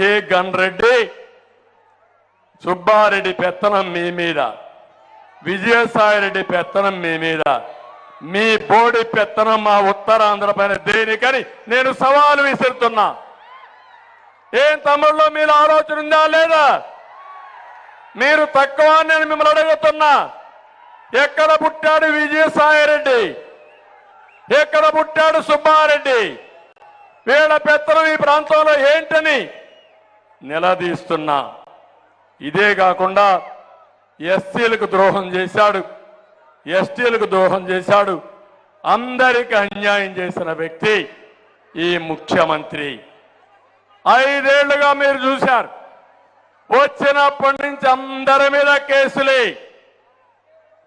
కే gun Reddy Subbareddy పెత్తనం మీ మీద విజయసాయిరెడ్డి పెత్తనం మీ మీద మీ బోడి పెత్తనం మా ఉత్తరాంధ్ర పైన దేనికని నేను సవాలు విసురుతున్నా. ఏం తమ్ముళ్ళు మీరు ఆలోచన ఉందా లేదా? మీరు తక్కువ నేను మిమ్మల్ని అడుగుతున్నా. ఎక్కడ పుట్టాడు విజయసాయిరెడ్డి ఎక్కడ పుట్టాడు సుబ్బారెడ్డి? వీళ్ళ పెత్తనం ఈ ప్రాంతంలో ఏంటని నిలదీస్తున్నా. ఇదే కాకుండా ఎస్సీలకు ద్రోహం చేశాడు ఎస్టీలకు ద్రోహం చేశాడు అందరికి అన్యాయం చేసిన వ్యక్తి ఈ ముఖ్యమంత్రి. ఐదేళ్ళుగా మీరు చూశారు వచ్చినప్పటి నుంచి అందరి మీద కేసులే.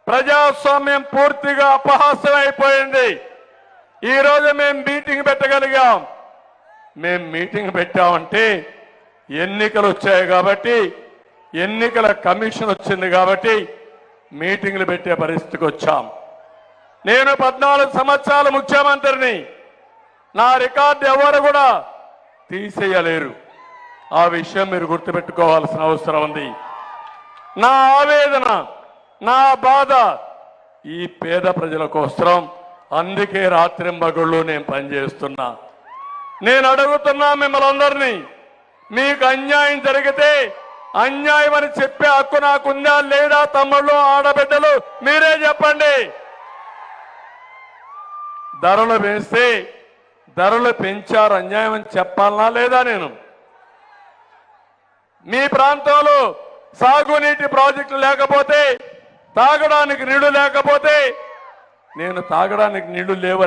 ప్రజాస్వామ్యం పూర్తిగా అపహాస్యం అయిపోయింది. ఈరోజు మేము మీటింగ్ పెట్టగలిగాం. మేము మీటింగ్ పెట్టామంటే ఎన్నికలు వచ్చాయి కాబట్టి ఎన్నికల కమిషన్ వచ్చింది కాబట్టి మీటింగ్లు పెట్టే పరిస్థితికి వచ్చాం. నేను పద్నాలుగు సంవత్సరాల ముఖ్యమంత్రిని. నా రికార్డు ఎవరు కూడా తీసేయలేరు. ఆ విషయం మీరు గుర్తుపెట్టుకోవాల్సిన అవసరం ఉంది. నా ఆవేదన నా బాధ ఈ పేద ప్రజల కోసం అందుకే రాత్రింబగుళ్ళు నేను పనిచేస్తున్నా. నేను అడుగుతున్నా మిమ్మల్ని అందరినీ మీకు అన్యాయం జరిగితే అన్యాయం అని చెప్పే హక్కు నాకుందా లేదా తమ్ముళ్ళు ఆడబిడ్డలు? మీరే చెప్పండి. ధరలు పెంచితే ధరలు పెంచారు అన్యాయం అని చెప్పాలనా లేదా నేను? మీ ప్రాంతంలో సాగునీటి ప్రాజెక్టులు లేకపోతే తాగడానికి నీళ్ళు లేకపోతే నేను తాగడానికి నీళ్ళు లేవని